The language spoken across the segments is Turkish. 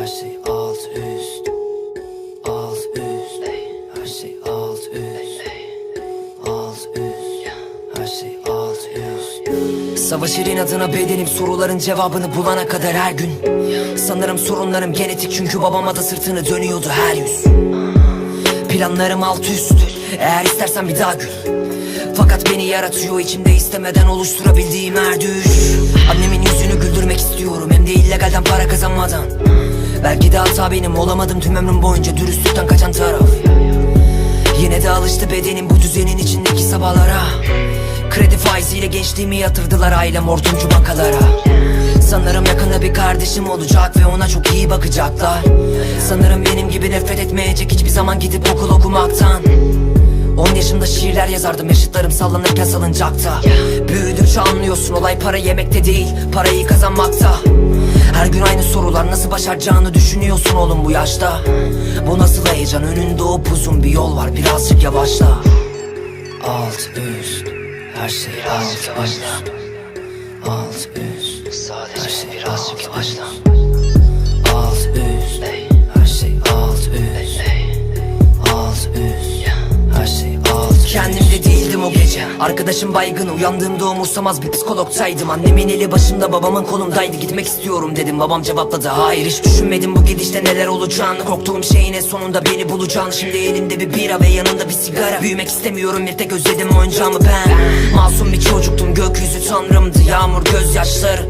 Her şey alt üst. Alt üst. Her şey alt üst. Alt üst. Her şey alt üst. Savaşırın adına bedenim soruların cevabını bulana kadar her gün. Sanırım sorunlarım genetik çünkü babama da sırtını dönüyordu her yüz. Planlarım alt üst. Eğer istersen bir daha gül. Fakat beni yaratıyor içimde istemeden oluşturabildiğim her düş. Annemin yüzünü güldürmek istiyorum Hem de illegalden para kazanmadan. Belki de hata benim olamadım tüm ömrüm boyunca Dürüstlükten kaçan taraf. Yine de alıştı bedenim bu düzenin içindeki sabahlara. Kredi faiziyle gençliğimi yatırdılar ailem orduncu bankalara. Sanırım yakında bir kardeşim olacak ve ona çok iyi bakacaklar. Sanırım benim gibi nefret etmeyecek hiçbir zaman gidip okul okumaktan. 10 yaşımda şiirler yazardım yaşıtlarım sallanırken salıncakta. Büyüdükçe anlıyorsun olay para yemekte değil parayı kazanmakta Her gün aynı sorular nasıl başaracağını düşünüyorsun oğlum bu yaşta? Bu nasıl heyecan? Önünde upuzun bir yol var. Birazcık yavaşla. Alt üst. Her şey alt üst Alt üst. Her şey birazcık yavaşla gece Arkadaşım baygın uyandığımda umursamaz bir psikologtaydım Annemin eli başımda babamın kolumdaydı Gitmek istiyorum dedim. Babam cevapladı. Hayır hiç düşünmedim bu gidişte neler olacağını. Korktuğum şeyin en sonunda beni bulacağını. Şimdi elimde bir bira ve yanında bir sigara. Büyümek istemiyorum bir tek özledim oyuncağımı ben. Masum bir çocuktum gökyüzü tanrımdı. Yağmur gözyaşları.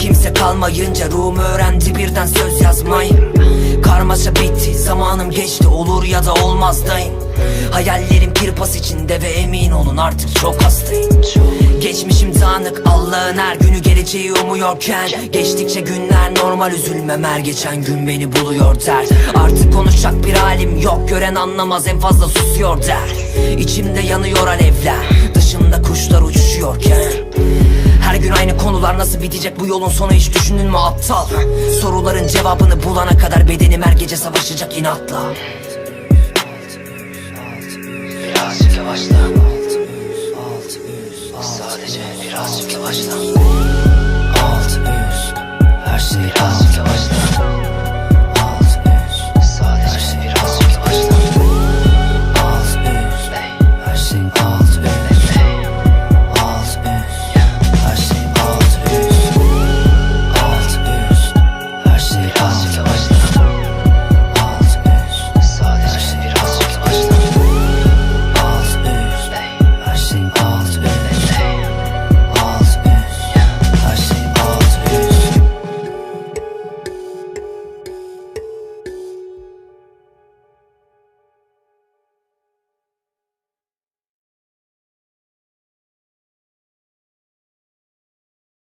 Kimse kalmayınca ruhum öğrendi. Birden söz yazmayı Karmaşa bitti zamanım geçti. Olur ya da olmazdayım Hayallerim bir pas içinde ve emin olun artık çok hastayım. Geçmişim dağınık Allah'ın her günü geleceği umuyorken. Geçtikçe günler normal üzülmem her geçen gün beni buluyor der. Artık konuşacak bir halim yok gören anlamaz en fazla susuyor der. İçimde yanıyor alevler dışımda kuşlar uçuşuyorken nasıl bitecek bu yolun sonu hiç düşündün mü aptal? Soruların cevabını bulana kadar bedenim her gece savaşacak inatla. Birazcık yavaşla